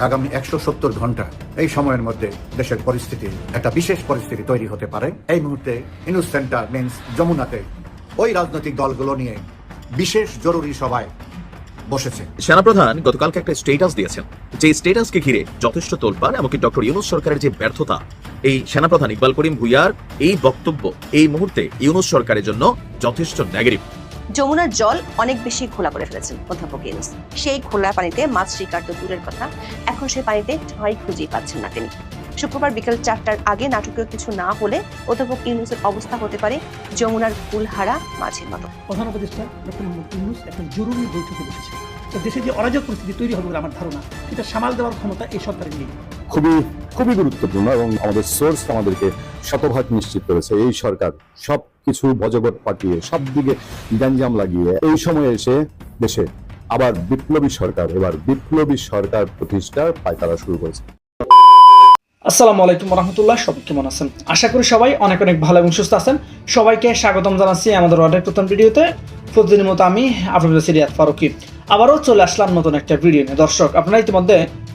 আগামী একশো সত্তর ঘণ্টা এই সময়ের মধ্যে দেশের পরিস্থিতি একটা বিশেষ পরিস্থিতি তৈরি হতে পারে। এই মুহূর্তে ইনুস সেন্টার মিন্স যমুনাতে ওই রাজনৈতিক দলগুলো নিয়ে বিশেষ জরুরি সভায় বসেছে। সেনাপ্রধান গতকালকে একটা স্টেটাস দিয়েছেন। যে স্টেটাসকে ঘিরে যথেষ্ট তোলপাড়, এমনকি ডক্টর ইউনুস সরকারের যে ব্যর্থতা, এই সেনাপ্রধান ইকবাল করিম ভুইয়ার এই বক্তব্য এই মুহূর্তে ইউনুস সরকারের জন্য যথেষ্ট নেগেটিভ যমুনার জল অনেক বেশি খোলা করে ফেলেছেন অধ্যাপক ইউনুস। সেই খোলা পানিতে মাছ শিকার তো দূরের কথা, এখন সেই পানিতে ঠাঁই খুঁজেই পাচ্ছেন না তিনি। শুক্রবার বিকেল চারটার আগে নাটকীয় কিছু না হলে অধ্যাপক ইউনুসের অবস্থা হতে পারে যমুনার কুলহারা মাঝের মতো। প্রধান উপদেষ্টা ডক্টর মোহাম্মদ ইউনুস একটা জরুরি বৈঠকে বসেছে দেশে যে অরাজক পরিস্থিতি তৈরি হবে বলে আমার ধারণা, সেটা সামাল দেওয়ার ক্ষমতা এই সরকারের নেই। খুবই খুবই গুরুত্বপূর্ণ এবং আমাদের সোর্স আমাদেরকে শতভাগ নিশ্চিত করেছে এই সরকার। সব কিছু বজবট পাঠিয়ে সব দিকে গ্যাঞ্জাম লাগিয়ে এই সময়ে এসে দেশে আবার বিপ্লবী সরকার, এবার বিপ্লবী সরকার প্রতিষ্ঠার পায়তারা শুরু করেছে। আসসালামু আলাইকুম রহমতুল্লাহ সবাই কেমন আছেন? আশা করি সবাই অনেক অনেক ভালো এবং সুস্থ আছেন। সবাইকে স্বাগতম জানাচ্ছি আমাদের অর্ডার প্রথম ভিডিওতে। প্রতিদিনের মতো আমি আপনাদের সিরিয়াত ফারুকি। আবারও চলে আসলাম নতুন একটা ভিডিও নিয়ে। দর্শক, আপনারা ইতিমধ্যে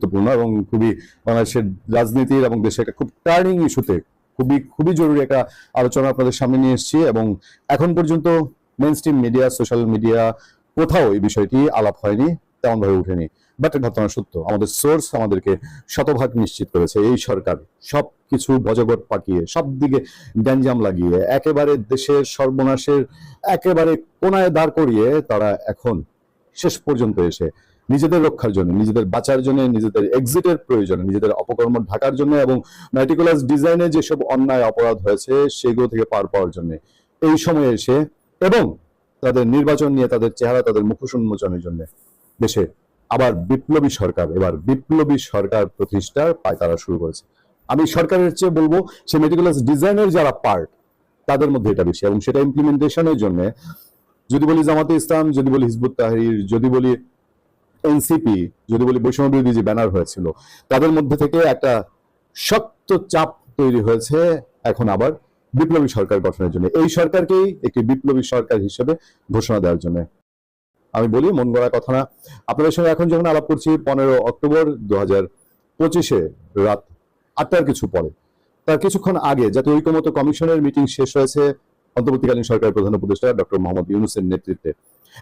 গুরুত্বপূর্ণ এবং খুবই বাংলাদেশের রাজনীতির এবং দেশের একটা খুব টার্নিং ইস্যুতে খুবই খুবই জরুরি একটা আলোচনা আপনাদের সামনে নিয়ে এসেছি এবং এখন পর্যন্ত mainstream media social media কোথাও এই বিষয়টি আলাপ হয়নি তেমন ভাবে উঠেনি বাট ঘটনা সত্য। আমাদের সোর্স আমাদেরকে শতভাগ নিশ্চিত করেছে। এই সরকার সব কিছু বজবট পাকিয়ে সব দিকে গ্যাঞ্জাম লাগিয়ে, একেবারে দেশের সর্বনাশের, একেবারে কোনায় দাঁড় করিয়ে তারা এখন শেষ পর্যন্ত এসে নিজেদের রক্ষার জন্য, নিজেদের বাঁচার জন্য, নিজেদের এক্সিটের প্রয়োজনে, নিজেদের অপকর্ম ঢাকার জন্য এবং ম্যাটিকুলাস ডিজাইনে যেসব অন্যায় অপরাধ হয়েছে, সেগুলো থেকে পার পাওয়ার জন্য। এই সময়ে এসে এবং তাদের নির্বাচন নিয়ে তাদের চেহারা, তাদের মুখোশ উন্মোচনের জন্য দেশে আবার বিপ্লবী সরকার, এবার বিপ্লবী সরকার প্রতিষ্ঠার পায়তারা শুরু করেছে। আমি সরকারের চেয়ে বলব, সে মেটিকুলাস ডিজাইনের যারা পার্ট তাদের মধ্যে এটা বেশি এবং সেটা ইমপ্লিমেন্টেশনের জন্য। যদি বলি জামাতে ইসলাম, যদি বলি হিজবুত তাহির, যদি বলি এনসিপি, যদি বলি বৈষম্য বিরোধী যে ব্যানার হয়েছিল, তাদের মধ্যে থেকে একটা শক্ত চাপ তৈরি হয়েছে এখন আবার বিপ্লবী সরকার গঠনের জন্য। এই সরকারকেই একটি বিপ্লবী সরকার হিসেবে ঘোষণা দেওয়ার জন্য। আমি বলি, মন গড়া কথা না। আপনাদের সঙ্গে এখন যখন আলাপ করছি, পনেরো অক্টোবর দু হাজার পঁচিশে রাত আটটার কিছু পরে। তার কিছুক্ষণ আগে জাতীয় ঐক্যমত কমিশনের মিটিং শেষ হয়েছে অন্তর্বর্তীকালীন সরকারের প্রধান উপদেষ্টা ডক্টর মোহাম্মদ ইউনুসের নেতৃত্বে।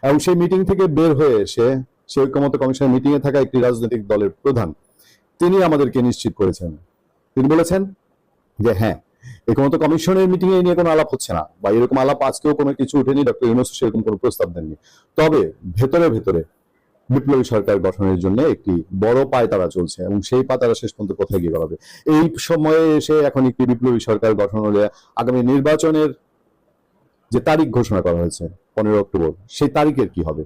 এবং সেই মিটিং থেকে বের হয়ে এসে সেই ঐক্যমত কমিশনের মিটিং এ থাকা একটি রাজনৈতিক দলের প্রধান, তিনি আমাদেরকে নিশ্চিত করেছেন। তিনি বলেছেন যে হ্যাঁ ঐক্যমত কমিশনের মিটিং এ নিয়ে কোনো আলাপ হচ্ছে না বা এরকম আলাপ আজকেও কোনো কিছু উঠেনি ডক্টর ইউনুস সেরকম কোনো প্রস্তাব দেননি। তবে ভেতরে ভেতরে বিপ্লবী সরকার গঠনের জন্য একটি বড় পায়তারা চলছে এবং সেই পাতারা শেষ পর্যন্ত কোথায় গিয়ে গড়াবে এই সময়ে এসে এখন একটি বিপ্লবী সরকার গঠন হলে আগামী নির্বাচনের যে তারিখ ঘোষণা করা হয়েছে পনেরো অক্টোবর, সেই তারিখের কি হবে?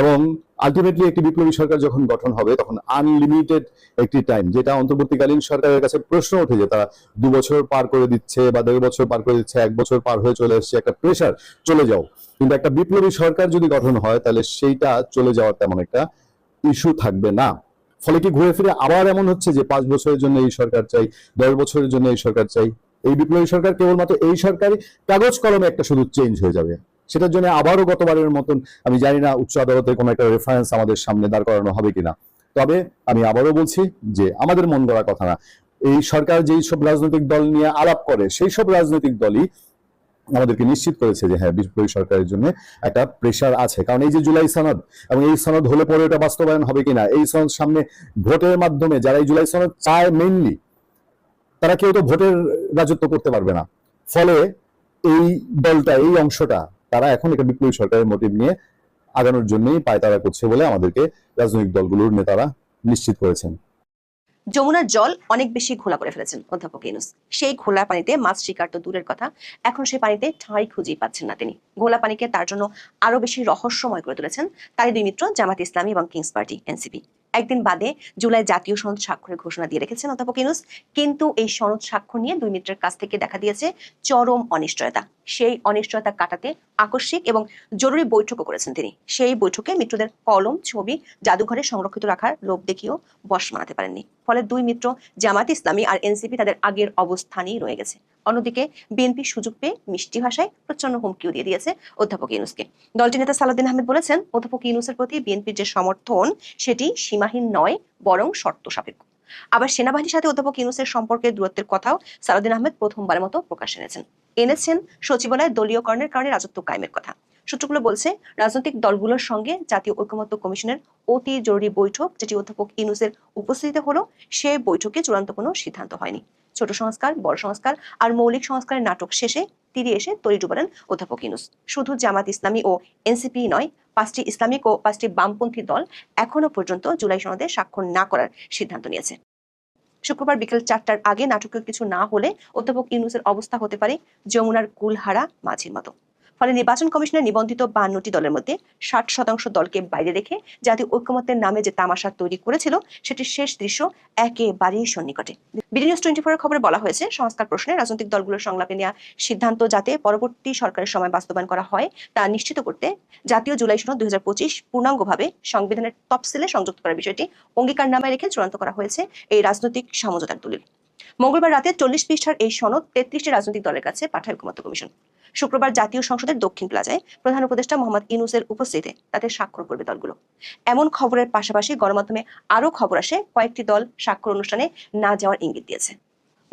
এবং আলটিমেটলি একটি বিপ্লবী সরকার যখন গঠন হবে, তখন আনলিমিটেড একটি টাইম যেটা অন্তর্বর্তীকালীন সরকারের কাছে প্রশ্ন ওঠে যে তারা দু বছর পার করে দিচ্ছে বা দেড় বছর পার করে দিচ্ছে, এক বছর পার হয়ে চলে এসছে, একটা প্রেশার চলে যাও। কিন্তু একটা বিপ্লবী সরকার যদি গঠন হয়, তাহলে সেইটা চলে যাওয়ার তেমন একটা ইস্যু থাকবে না। ফলে কি ঘুরে ফিরে আবার এমন হচ্ছে যে পাঁচ বছরের জন্য এই সরকার চাই, দশ বছরের জন্য এই সরকার চাই? এই বিপ্লবী সরকার কেবলমাত্র এই সরকারি কাগজ কলমে একটা শুধু চেঞ্জ হয়ে যাবে। সেটার জন্য আবারও গতবারের মতন, আমি জানি না উচ্চ আদালতে কোনো একটা রেফারেন্স আমাদের সামনে দাঁড় করানো হবে কিনা। তবে আমি আবারও বলছি যে আমাদের মন গড়া কথা না। এই সরকার যেই সব রাজনৈতিক দল নিয়ে আলাপ করে, সেই সব রাজনৈতিক দলই আমাদেরকে নিশ্চিত করেছে যে হ্যাঁ বিপ্লবী সরকারের জন্য একটা প্রেশার আছে। কারণ এই যে জুলাই সনদ, এবং এই সনদ হলে পরে এটা বাস্তবায়ন হবে কিনা, এই সনদ সামনে ভোটের মাধ্যমে যারা এই জুলাই সনদ চায় মেনলি তারা কেউ তো ভোটের রাজত্ব করতে পারবে না। ফলে এই দলটা, এই অংশটা তারা এখন একটা বিপ্লবী সরকারের মোটিভ নিয়ে আগানোর জন্যই পায়তারা করছে বলে আমাদেরকে রাজনৈতিক দলগুলোর নেতারা নিশ্চিত করেছেন। যমুনার জল অনেক বেশি ঘোলা করে ফেলেছেন অধ্যাপক ইউনুস। সেই ঘোলা পানিতে মাছ শিকার তো দূরের কথা, এখন সেই পানিতে ঠাঁই খুঁজেই পাচ্ছেন না তিনি। ঘোলা পানিকে তার জন্য আরও বেশি রহস্যময় করে তুলেছেন তারই দুই মিত্র জামাত ইসলামী এবং কিংস পার্টি এনসিপি। একদিন বাদে জুলাই জাতীয় সনদ স্বাক্ষরের ঘোষণা দিয়ে রেখেছেন অধ্যাপক ইউনুস। কিন্তু এই সনদ স্বাক্ষর নিয়ে দুই মিত্রের কাছ থেকে দেখা দিয়েছে চরম অনিশ্চয়তা। সেই অনিশ্চয়তা কাটাতে আকস্মিক এবং জরুরি বৈঠকও করেছেন তিনি। সেই বৈঠকে মিত্রদের কলম, ছবি, জাদুঘরে সংরক্ষিত রাখার লোভ দেখিয়েও বশ মানাতে পারেননি। ফলে দুই মিত্র জামাত ইসলামী আর এনসিপি তাদের আগের অবস্থানেই রয়ে গেছে। অন্যদিকে বিএনপি সুযোগ পেয়ে মিষ্টি ভাষায় প্রচণ্ড হুমকিও দিয়ে দিয়েছে অধ্যাপক ইউনুসকে। দলটির নেতা সালাউদ্দিন আহমেদ বলেছেন, অধ্যাপক ইউনুসের প্রতি বিএনপির যে সমর্থন, সেটি সীমাহীন নয়, বরং শর্ত সাপেক্ষ। আবার সেনাবাহিনীর সাথে অধ্যাপক ইউনুসের সম্পর্কের দূরত্বের কথাও সালাউদ্দিন আহমেদ প্রথমবারের মতো প্রকাশ এনেছেন। এনেছেন সচিবালয়ে দলীয়করণের কারণে রাজত্ব কায়েমের কথা। সূত্রগুলো বলছে, রাজনৈতিক দলগুলোর সঙ্গে জাতীয় ঐকমত্য কমিশনের অতি জরুরি বৈঠক, যেটি অধ্যাপক ইউনুসের উপস্থিতিতে হলো, সে বৈঠকে চূড়ান্ত কোনো সিদ্ধান্ত হয়নি। ছোট সংস্কার, বড় সংস্কার আর মৌলিক সংস্কারের নাটক শেষে তীরে এসে তরি ডুবালেন অধ্যাপক ইনুস শুধু জামাত ইসলামী ও এনসিপি নয়, পাঁচটি ইসলামিক ও পাঁচটি বামপন্থী দল এখনও পর্যন্ত জুলাই সনদে স্বাক্ষর না করার সিদ্ধান্ত নিয়েছে। শুক্রবার বিকেল চারটার আগে নাটকীয় কিছু না হলে অধ্যাপক ইউনুসের অবস্থা হতে পারে যমুনার কুলহারা মাঝির মতো। ফলে নির্বাচন কমিশনের নিবন্ধিত বান্নটি দলের মধ্যে ষাট শতাংশ দলকে বাইরে রেখে জাতীয় ঐক্যমত্যের নামে যে তামাশা তৈরি করেছিল, সেটির শেষ দৃশ্য একেবারেই সন্নিকটে। বিডি নিউজ টোয়েন্টি ফোরের খবরে বলা হয়েছে, সংস্কার প্রশ্নে রাজনৈতিক দলগুলোর সংলাপে নেওয়া সিদ্ধান্ত যাতে পরবর্তী সরকারের সময় বাস্তবায়ন করা হয়, তা নিশ্চিত করতে জাতীয় জুলাই সনদ দুই হাজার পঁচিশ পূর্ণাঙ্গভাবে সংবিধানের তফসিলে সংযুক্ত করার বিষয়টি অঙ্গীকার নামায় রেখে চূড়ান্ত করা হয়েছে এই রাজনৈতিক সমঝোতার দলিল। মঙ্গলবার রাতে চল্লিশ পৃষ্ঠার এই সনদ তেত্রিশটি রাজনৈতিক দলের কাছে পাঠায় ঐকমত্য কমিশন। শুক্রবার জাতীয় সংসদের দক্ষিণ প্লাজায় প্রধান উপদেষ্টা মোহাম্মদ ইনুসের উপস্থিতিতে তাতে স্বাক্ষর করবে দলগুলো। এমন খবরের পাশাপাশি গণমাধ্যমে আরও খবর আসে, কয়েকটি দল স্বাক্ষর অনুষ্ঠানে না যাওয়ার ইঙ্গিত দিয়েছে।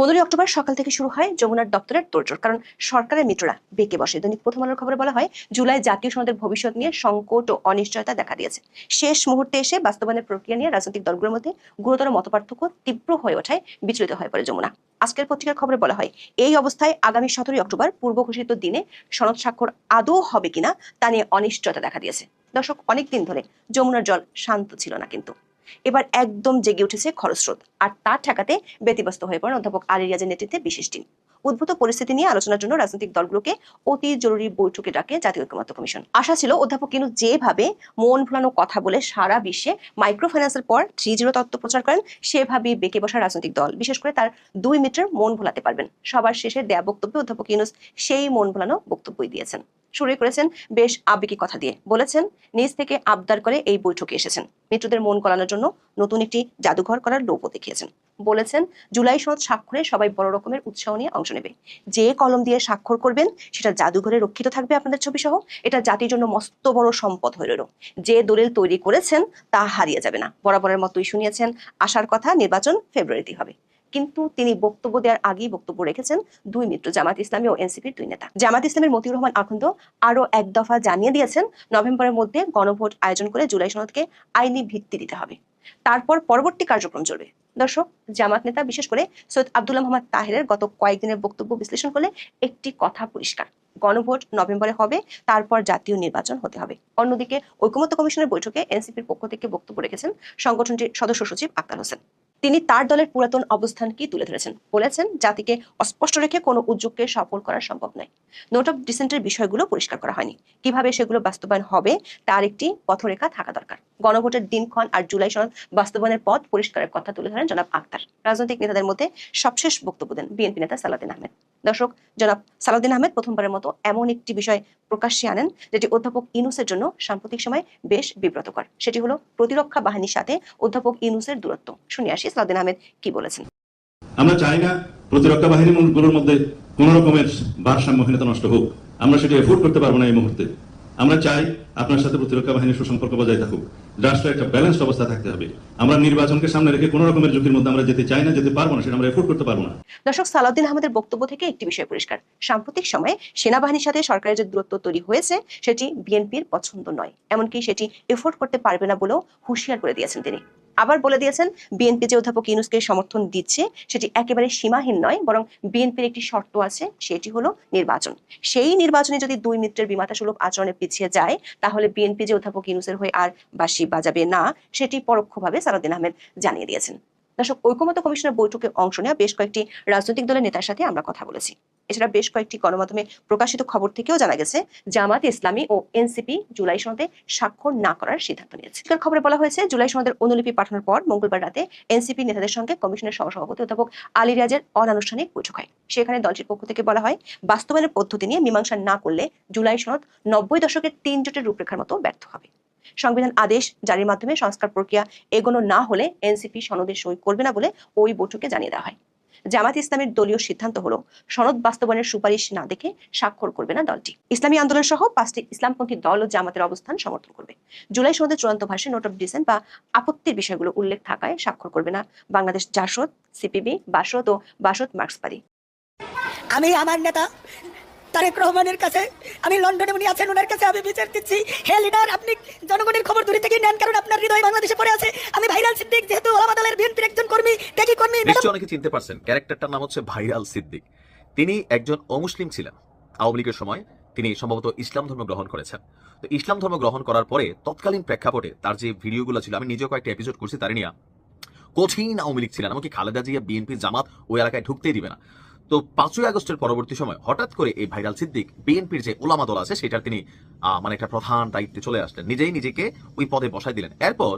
পনেরোই অক্টোবর সকাল থেকে শুরু হয় যমুনার দপ্তরের তোড়জোড়, কারণ সরকারের মিত্ররা বেঁকে বসে। দৈনিক প্রথম আলোর খবরে বলা হয়, জুলাই জাতীয় সনদের ভবিষ্যৎ নিয়ে সংকট ও অনিশ্চয়তা দেখা দিয়েছে। শেষ মুহূর্তে এসে বাস্তবায়নের প্রক্রিয়া নিয়ে রাজনৈতিক দলগুলোর মধ্যে গুরুতর মতপার্থক্য তীব্র হয়ে ওঠায় বিচলিত হয়ে পড়ে যমুনা। আজকের পত্রিকার খবরে বলা হয়, এই অবস্থায় আগামী সতেরোই অক্টোবর পূর্ব ঘোষিত দিনে সনদ স্বাক্ষর আদৌ হবে কিনা তা নিয়ে অনিশ্চয়তা দেখা দিয়েছে। দর্শক, অনেকদিন ধরে যমুনার জল শান্ত ছিল না কিন্তু। এবার একদম জেগে উঠেছে খরস্রোত। আর তা ঠেকাতে ব্যতিব্যস্ত হয়ে পড়েন অধ্যাপক আলী রিয়াজের নেতৃত্বে বিশেষ টিম। উদ্ভূত পরিস্থিতি নিয়ে আলোচনার জন্য রাজনৈতিক দলগুলোকে অতি জরুরি বৈঠকে ডাকে জাতীয় ঐক্যমত্য কমিশন। আশা ছিল অধ্যাপক কিন্তু যেভাবে মন ভুলানো কথা বলে সারা বিশ্বে মাইক্রো ফাইন্যান্সের পর থ্রি জিরো তত্ত্ব প্রচার করেন, সেভাবেই বেঁকে বসা রাজনৈতিক দল। বিশেষ করে তার দুই মিটার মন ভোলাতে পারবেন। সবার শেষে দেয়া বক্তব্যে অধ্যাপক ইউনুস সেই মন ভোলানো বক্তব্যই দিয়েছেন। শুরু করেছেন বেশ আবেগী কথা দিয়ে। বলেছেন, নিজ থেকে আবদার করে এই বৈঠকে এসেছেন। মিত্রদের মন গলানোর জন্য নতুন একটি জাদুঘর করার লোভও দেখিয়েছেন। বলেছেন, জুলাই সনদ স্বাক্ষরে সবাই বড় রকমের উৎসাহ নিয়ে অংশ নেবে। যে কলম দিয়ে স্বাক্ষর করবেন, সেটা জাদুঘরে রক্ষিত থাকবে আপনাদের ছবি সহ এটা জাতির জন্য মস্ত বড় সম্পদ হয়ে রইল। যে দলিল তৈরি করেছেন, তা হারিয়ে যাবে না। বরাবরের মতোই শুনিয়েছেন আসার কথা নির্বাচন ফেব্রুয়ারিতে হবে। কিন্তু তিনি বক্তব্য দেওয়ার আগেই বক্তব্য রেখেছেন দুই মিত্র, জামাত ইসলামী ও এনসিপির দুই নেতা। জামাত ইসলামের মতিউর রহমান আখন্দ আরও এক দফা জানিয়ে দিয়েছেন, নভেম্বরের মধ্যে গণভোট আয়োজন করে জুলাই সনদকে আইনি ভিত্তি দিতে হবে। তারপর পরবর্তী কার্যক্রম চলবে। দর্শক, জামাত নেতা, বিশেষ করে সৈয়দ আবদুল্লাহ মোহাম্মদ তাহেরের গত কয়েকদিনের বক্তব্য বিশ্লেষণ করলে একটি কথা পরিষ্কার। গণভোট নভেম্বরে হবে, তারপর জাতীয় নির্বাচন হতে হবে। অন্যদিকে ঐকমত্য কমিশনের বৈঠকে এনসিপির পক্ষ থেকে বক্তব্য রেখেছেন সংগঠনটির সদস্য সচিব আক্তার হোসেন। তিনি তার দলের পুরাতন অবস্থানকে তুলে ধরেছেন। বলেছেন, জাতিকে অস্পষ্ট রেখে কোনো উদ্যোগকে সফল করা সম্ভব নয়। নোট অফ ডিসেন্টের বিষয়গুলো পরিষ্কার করা হয়নি। কীভাবে সেগুলো বাস্তবায়ন হবে, তার একটি পথরেখা থাকা দরকার। গণভোটের দিনক্ষণ আর জুলাই সনদ বাস্তবায়নের পথ পরিষ্কারের কথা তুলে ধরেন জনাব আক্তার। রাজনৈতিক নেতাদের মধ্যে সবশেষ বক্তব্য দেন বিএনপি নেতা সালাদিন আহমেদ। দর্শক, জনাব সালাউদ্দিন আহমেদ প্রথমবারের মতো এমন একটি বিষয় প্রকাশ্যে আনেন, যেটি অধ্যাপক ইনুসের জন্য সাম্প্রতিক সময় বেশ বিব্রতকর। সেটি হলো প্রতিরক্ষা বাহিনীর সাথে অধ্যাপক ইনুসের দূরত্ব। শুনে আসি সালাদিন আহমেদ কি বলেছেন। আমরা চাই না প্রতিরক্ষা বাহিনীগুলোর মধ্যে কোন রকমের ভারসাম্যহীনতা নষ্ট হোক। আমরা সেটি এফোর্ড করতে পারব না এই মুহূর্তে। আমরা চাই আপনার সাথে প্রতিরক্ষা বাহিনীর সুসম্পর্ক বজায় থাকুক। রাষ্ট্র একটা ব্যালেন্সড অবস্থা থাকতে হবে। আমরা নির্বাচনকে সামনে রেখে কোন রকমের ঝুঁকির মধ্যে আমরা যেতে চাই না, যেতে পারব না, সেটা আমরা এফোর্ড করতে পারব না। দর্শক, সালাউদ্দিন আহমেদের বক্তব্য থেকে একটি বিষয় পরিষ্কার। সাম্প্রতিক সময়ে সেনাবাহিনীর সাথে সরকারের যে দূরত্ব তৈরি হয়েছে, সেটি বিএনপির পছন্দ নয়। এমনকি সেটি এফোর্ড করতে পারবে না বলেও হুঁশিয়ার করে দিয়েছেন তিনি। আবার বলে দিয়েছেন, বিএনপি যে অধ্যাপক ইউনুসকে সমর্থন দিচ্ছে, সেটি একেবারে সীমাহীন নয়, বরং বিএনপির একটি শর্ত আছে, সেটি হলো নির্বাচন। সেই নির্বাচনে যদি দুই মিত্রের বিমাতা সুলভ আচরণে পিছিয়ে যায়, তাহলে বিএনপি যে অধ্যাপক ইউনুসের হয়ে আর বাসি বাজাবে না, সেটি পরোক্ষভাবে সালাউদ্দিন আহমেদ জানিয়ে দিয়েছেন। দর্শক ঐকমত্য কমিশনের বৈঠকে অংশ নেওয়া বেশ কয়েকটি রাজনৈতিক দলের নেতার সাথে আমরা কথা বলেছি। এছাড়া বেশ কয়েকটি গণমাধ্যমে প্রকাশিত খবর থেকেও জানা গেছে জামাত ইসলামী ও এনসিপি জুলাই সনদে স্বাক্ষর না করার সিদ্ধান্ত নিয়েছে। খবরে বলা হয়েছে, জুলাই সনদের অনুলিপি পাঠানোর পর মঙ্গলবার রাতে এনসিপি নেতাদের সঙ্গে কমিশনের সহসভাপতি অধ্যাপক আলী রিয়াজের অনানুষ্ঠানিক বৈঠক হয়। সেখানে দলটির পক্ষ থেকে বলা হয়, বাস্তবায়নের পদ্ধতি নিয়ে মীমাংসা না করলে জুলাই সনদ নব্বই দশকের তিন জোটের রূপরেখার মতো ব্যর্থ হবে। সংবিধান আদেশ জারির মাধ্যমে সংস্কার প্রক্রিয়া এগোনো না হলে এনসিপি সনদে সই করবে না বলে ওই বৈঠকে জানিয়ে দেওয়া হয়। জামাত ইসলামের দলীয় সিদ্ধান্ত হলো, সনদ বাস্তবায়নের সুপারিশ না দেখে স্বাক্ষর করবে না দলটি। ইসলামী আন্দোলন সহ পাঁচটি ইসলামপন্থী দল ও জামাতের অবস্থান সমর্থন করবে। জুলাই সনদের চূড়ান্ত ভাষে নোট অফ ডিসেন্ট বা আপত্তির বিষয়গুলো উল্লেখ থাকায় স্বাক্ষর করবে না বাংলাদেশ জাসদ, সিপিবি, বাসদ ও বাসদ মার্ক্সবাদী। আমি আমার নেতা তারেক রহমানের কাছে, আমি লন্ডনে উনি আছেন, ওনার কাছে আমি বিচার দিচ্ছি। হে লিডার, আপনি জনগণের খবর দূরে থেকে নেন, কারণ আপনার হৃদয় বাংলাদেশে পড়ে আছে। আমি ভাইরাল সিদ্দিক, যেহেতু ওলামা দলের বিএনপির একজন কর্মী ত্যাগী কর্মী নিশ্চয়ই অনেকে চিনতে পারছেন, ক্যারেক্টারটার নাম হচ্ছে ভাইরাল সিদ্দিক। তিনি একজন অমুসলিম ছিলেন। আওয়ামী লীগের সময় তিনি সম্ভবত ইসলাম ধর্ম গ্রহণ করেছেন। তো ইসলাম ধর্ম গ্রহণ করার পরে তৎকালীন প্রেক্ষাপটে তার যে ভিডিওগুলো ছিল, আমি নিজেও কয়েকটা এপিসোড করছি, তার নিয়ে কঠিন আওয়ামী লীগ ছিলেন। এমনকি খালেদা জিয়া, বিএনপি, জামাত ওই এলাকায় ঢুকতেই দিবে না। তো পাঁচই আগস্টের পরবর্তী সময় হঠাৎ করে এই ভাইরাল সিদ্দিক বিএনপির যে ওলামা দল আছে, সেটার তিনি মানে একটা প্রধান দায়িত্বে চলে আসলেন। নিজেই নিজেকে ওই পদে বসাই দিলেন। এরপর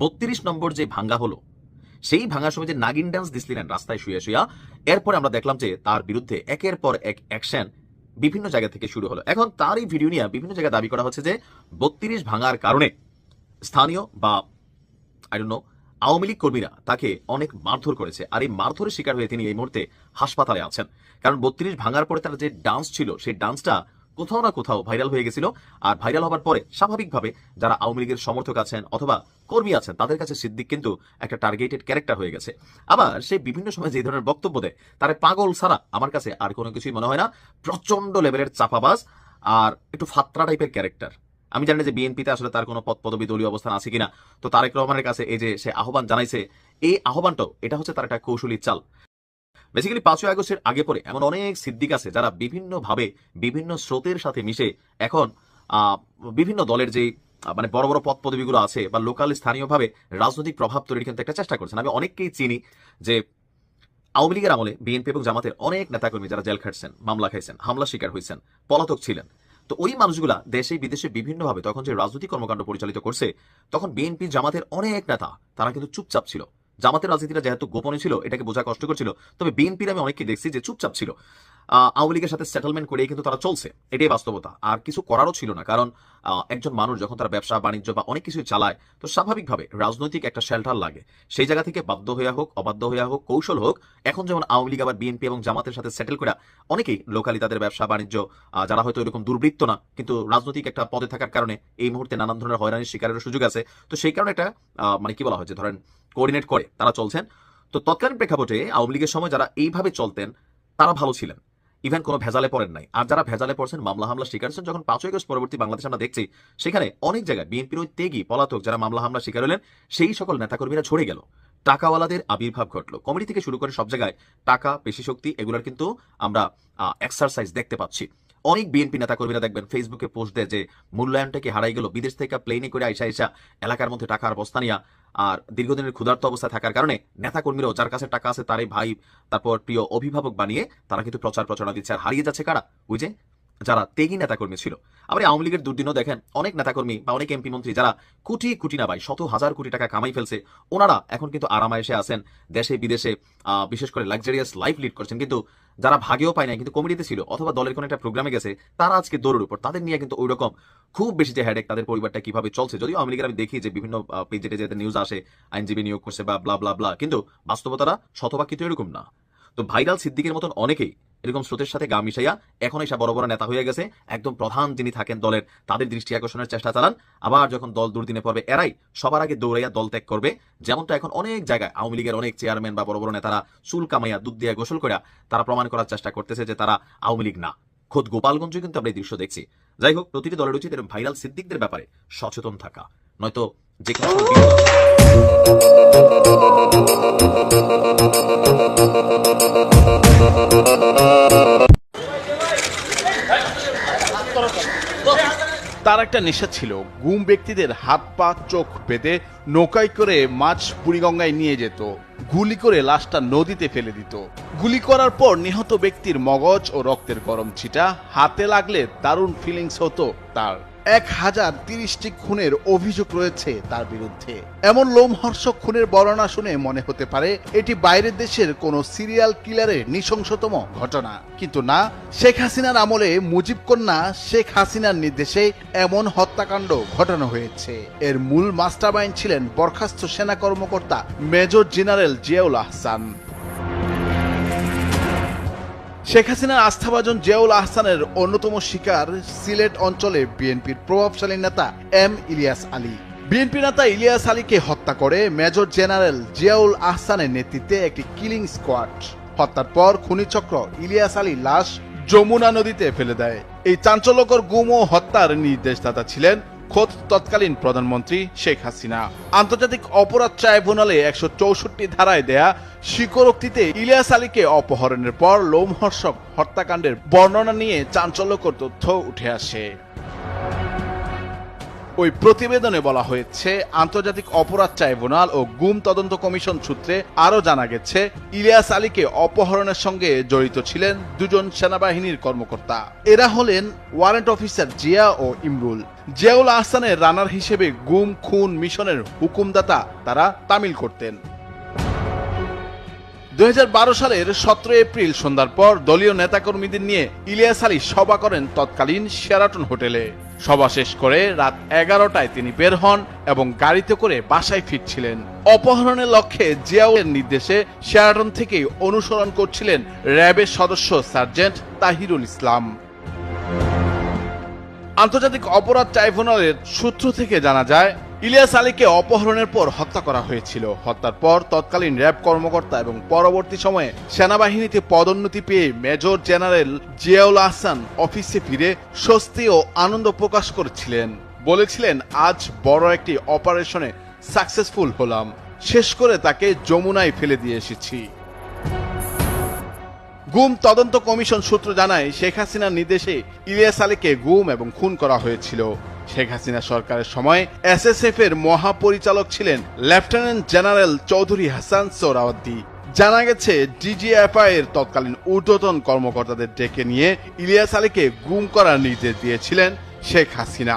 বত্রিশ নম্বর যে ভাঙ্গা হলো, সেই ভাঙার সময় যে নাগিন ডান্স দিছিলেন রাস্তায় শুয়ে শুয়া, এরপরে আমরা দেখলাম যে তার বিরুদ্ধে একের পর এক অ্যাকশন বিভিন্ন জায়গা থেকে শুরু হলো। এখন তার এই ভিডিও নিয়ে বিভিন্ন জায়গায় দাবি করা হচ্ছে যে বত্রিশ ভাঙার কারণে স্থানীয় বা আই নো আওয়ামী লীগ কর্মীরা তাকে অনেক মারধর করেছে। আর এই মারধরের শিকার হয়ে তিনি এই মুহূর্তে হাসপাতালে আছেন। কারণ বত্রিশ ভাঙার পরে তার যে ডান্স ছিল, সেই ডান্সটা কোথাও না কোথাও ভাইরাল হয়ে গেছিল। আর ভাইরাল হবার পরে স্বাভাবিকভাবে যারা আওয়ামী লীগের সমর্থক আছেন অথবা কর্মী আছেন, তাদের কাছে সিদ্দিক কিন্তু একটা টার্গেটেড ক্যারেক্টার হয়ে গেছে। আবার সে বিভিন্ন সময় যে ধরনের বক্তব্য দেয়, তার পাগল ছাড়া আমার কাছে আর কোনো কিছুই মনে হয় না। প্রচণ্ড লেভেলের চাপাবাজ আর একটু ফাত্রা টাইপের ক্যারেক্টার আমি জানি যে বিএনপিতে আসলে তার কোনো পদ পদবি দলীয় অবস্থান আছে কিনা। তো তারেক রহমানের কাছে এই যে সে আহ্বান জানাইছে, এই আহ্বানটাও, এটা হচ্ছে তার একটা কৌশলী চাল। বেসিক্যালি পাঁচই আগস্টের আগে পরে এমন অনেক সিদ্দিক আছে যারা বিভিন্নভাবে বিভিন্ন স্রোতের সাথে মিশে এখন বিভিন্ন দলের যে মানে বড় বড় পদ পদবিগুলো আছে বা লোকাল স্থানীয়ভাবে রাজনৈতিক প্রভাব তৈরির কিন্তু একটা চেষ্টা করছেন। আমি অনেককেই চিনি যে আওয়ামী লীগের আমলে বিএনপি এবং জামাতের অনেক নেতাকর্মী যারা জেল খাটছেন, মামলা খাইছেন, হামলা শিকার হয়েছেন পলাতক ছিলেন। তো ওই মানুষগুলা দেশে, বিদেশে বিভিন্নভাবে তখন যে রাজনৈতিক কর্মকাণ্ড পরিচালিত করছে, তখন বিএনপি জামাতের অনেক নেতা, তারা কিন্তু চুপচাপ ছিল। জামাতের রাজনীতিটা যেহেতু গোপনে ছিল, এটাকে বোঝা কষ্ট করছিল। তবে বিএনপির আমি অনেককে দেখছি যে চুপচাপ ছিল। আওয়ামী লীগের সাথে সেটেলমেন্ট করেই কিন্তু তারা চলছে। এটাই বাস্তবতা। আর কিছু করারও ছিল না, কারণ একজন মানুষ যখন তার ব্যবসা, বাণিজ্য বা অনেক কিছু চালায়, তো স্বাভাবিকভাবে রাজনৈতিক একটা শেল্টার লাগে। সেই জায়গা থেকে বাধ্য হইয়া হোক, অবাধ্য হইয়া হোক, কৌশল হোক, এখন যেমন আওয়ামী লীগ আবার বিএনপি এবং জামাতের সাথে সেটেল করে অনেকেই লোকালি তাদের ব্যবসা, বাণিজ্য যারা হয়তো এরকম দুর্বৃত্ত না, কিন্তু রাজনৈতিক একটা পদে থাকার কারণে এই মুহূর্তে নানান ধরনের হয়রানির শিকারের সুযোগ আছে। তো সেই কারণে একটা মানে কি বলা যে ধরেন কোঅর্ডিনেট করে তারা চলছেন। তো তৎকালীন প্রেক্ষাপটে আওয়ামী লীগের সময় যারা এইভাবে চলতেন, তারা ভালো ছিলেন। ইভেন কোনো ভেজালে পড়েন নাই। আর যারা ভেজালে পড়ছেন, মামলা হামলা শিকার হচ্ছেন, যখন পাঁচই আগস্ট পরবর্তী বাংলাদেশ আমরা দেখছি, সেখানে অনেক জায়গায় বিএনপির ওই তেগি পলাতক যারা মামলা হামলা শিকার হলেন, সেই সকল নেতাকর্মীরা ঝরে গেল। টাকাওয়ালাদের আবির্ভাব ঘটলো। কমিটি থেকে শুরু করে সব জায়গায় টাকা, পেশি শক্তি, এগুলোর কিন্তু আমরা এক্সারসাইজ দেখতে পাচ্ছি। অনেক বিএনপি নেতাকর্মীরা দেখবেন ফেসবুকে পোস্ট দেয় যে মূল্যায়নটাকে হারাই গেল? বিদেশ থেকে প্লেনে করে আইসা আইসা এলাকার মধ্যে টাকার বস্তা নিয়া আর দীর্ঘদিনের ক্ষুধার্ত অবস্থায় থাকার কারণে নেতা কর্মীরাও যার কাছে টাকা আছে তারই ভাই, তারপর প্রিয় অভিভাবক বানিয়ে তারা কিন্তু প্রচার প্রচারণা দিচ্ছে। আর হারিয়ে যাচ্ছে কারা? ওই যে যারা তেগি নেতাকর্মী ছিল। আবার আওয়ামী লীগের দুর্দিনও দেখেন, অনেক নেতাকর্মী বা অনেক এমপি মন্ত্রী যারা কোটি কোটি না ভাই, শত হাজার কোটি টাকা কামাই ফেলছে, ওনারা এখন কিন্তু আরামায়েশে আছেন, দেশে, বিদেশে বিশেষ করে লাক্সারিয়াস লাইফ লিড করছেন। কিন্তু যারা ভাগেও পায় না কিন্তু কমিটিতে ছিল অথবা দলের কোনো একটা প্রোগ্রামে গেছে, তারা আজকে দৌড়ের উপর। তাদের নিয়ে কিন্তু ওইরকম খুব বেশি যে হেডেক তাদের পরিবারটা কীভাবে চলছে। যদিও আওয়ামী লীগের আমি দেখি যে বিভিন্ন পেজে টেজে নিউজ আসে, আইনজীবী নিয়োগ করছে বা ব্লা ব্লা ব্লা কিন্তু বাস্তবতারা শতভাগ কিন্তু এরকম না। তো ভাইরাল সিদ্দিকের মতন অনেকেই এরকম স্রোতের সাথে গা মিশাইয়া এখন এসে বড় বড় নেতা হয়ে গেছে। একদম প্রধান যিনি থাকেন দলের, তাদের দৃষ্টি আকর্ষণের চেষ্টা চালান। আবার যখন দল দুর্দিনে পড়বে, এরাই সবার আগে দৌড়াইয়া দল ত্যাগ করবে। যেমনটা এখন অনেক জায়গায় আওয়ামী লীগের অনেক চেয়ারম্যান বা বড় বড় নেতারা চুল কামাইয়া, দুধ দিয়া গোসল করিয়া তারা প্রমাণ করার চেষ্টা করতেছে যে তারা আওয়ামী লীগ না। খোদ গোপালগঞ্জে কিন্তু আমরা এই দৃশ্য দেখছি। যাই হোক, প্রতিটি দলের উচিত এরকম ভাইরাল সিদ্দিকদের ব্যাপারে সচেতন থাকা। নয়তো যে কোনো একটা নেশা ছিল, গুম ব্যক্তিদের হাত, পা, চোখ বেঁধে নৌকায় করে মাছ বুড়িগঙ্গায় নিয়ে যেত, গুলি করে লাশটা নদীতে ফেলে দিত। গুলি করার পর নিহত ব্যক্তির মগজ ও রক্তের গরম ছিটা, হাতে লাগলে দারুণ ফিলিংস হতো তার। এক হাজার তিরিশটি খুনের অভিযোগ রয়েছে তার বিরুদ্ধে। এমন লোমহর্ষক খুনের বর্ণনা শুনে মনে হতে পারে, এটি বাইরের দেশের কোনো সিরিয়াল কিলারের নৃশংসতম ঘটনা। কিন্তু না, শেখ হাসিনার আমলে মুজিব কন্যা শেখ হাসিনার নির্দেশে এমন হত্যাকাণ্ড ঘটানো হয়েছে। এর মূল মাস্টারমাইন্ড ছিলেন বরখাস্ত সেনা কর্মকর্তা মেজর জেনারেল জিয়াউল আহসান। শেখ হাসিনার আস্থাভাজন জিয়াউল আহসানের অন্যতম শিকার সিলেট অঞ্চলে বিএনপির প্রভাবশালী নেতা এম ইলিয়াস আলী। বিএনপি নেতা ইলিয়াস আলীকে হত্যা করে মেজর জেনারেল জিয়াউল আহসানের নেতৃত্বে একটি কিলিং স্কোয়াড। হত্যার পর খুনিচক্র ইলিয়াস আলী লাশ যমুনা নদীতে ফেলে দেয়। এই চাঞ্চল্যকর গুম ও হত্যার নির্দেশদাতা ছিলেন খোদ তৎকালীন প্রধানমন্ত্রী শেখ হাসিনা। আন্তর্জাতিক অপরাধ ট্রাইব্যুনালে একশো চৌষট্টি ধারায় দেয়া স্বীকারোক্তিতে ইলিয়াস আলীকে অপহরণের পর লোমহর্ষক হত্যাকাণ্ডের বর্ণনা নিয়ে চাঞ্চল্যকর তথ্য উঠে আসে। ওই প্রতিবেদনে বলা হয়েছে, আন্তর্জাতিক অপরাধ ট্রাইব্যুনাল ও গুম তদন্ত কমিশন সূত্রে আরও জানা গেছে, ইলিয়াস আলীকে অপহরণের সঙ্গে জড়িত ছিলেন দুজন সেনাবাহিনীর কর্মকর্তা। এরা হলেন ওয়ারেন্ট অফিসার জিয়া ও ইমরুল। জিয়াউল আহসানের রানার হিসেবে গুম, খুন মিশনের হুকুমদাতা তারা তামিল করতেন। দু হাজার বারো সালের সতেরো এপ্রিল সন্ধ্যার পর দলীয় নেতাকর্মীদের নিয়ে ইলিয়াস আলী সভা করেন তৎকালীন শেরাটন হোটেলে। সভা শেষ করে রাত এগারোটায় তিনি বের হন এবং গাড়িতে করে বাসায় ফিরছিলেন। অপহরণের লক্ষ্যে জিয়াউলের নির্দেশে শেরাটন থেকেই অনুসরণ করছিলেন র্যাবের সদস্য সার্জেন্ট তাহিরুল ইসলাম। আন্তর্জাতিক অপরাধ ট্রাইব্যুনালের সূত্র থেকে জানা যায়, ইলিয়াস আলীকে অপহরণের পর হত্যা করা হয়েছিল। হত্যার পর তৎকালীন র্যাব কর্মকর্তা এবং পরবর্তী সময়ে সেনাবাহিনীতে পদোন্নতি পেয়ে মেজর জেনারেল জিয়াউল আহসান অফিসে ফিরে স্বস্তি ও আনন্দ প্রকাশ করেছিলেন। বলেছিলেন, আজ বড় একটি অপারেশনে সাকসেসফুল হলাম। শেষ করে তাকে যমুনায় ফেলে দিয়ে এসেছি। গুম তদন্ত কমিশন সূত্র জানায়, শেখ হাসিনার নির্দেশে ইলিয়াস আলীকে গুম এবং খুন করা হয়েছিল। শেখ হাসিনা সরকারের সময় এসএসএফ এর মহাপরিচালক ছিলেন লেফটেন্যান্ট জেনারেল চৌধুরী হাসান সোহরাওয়ার্দী জানা গেছে, ডিজিএফআই এর তৎকালীন ঊর্ধ্বতন কর্মকর্তাদের ডেকে নিয়ে ইলিয়াস আলীকে গুম করার নির্দেশ দিয়েছিলেন শেখ হাসিনা।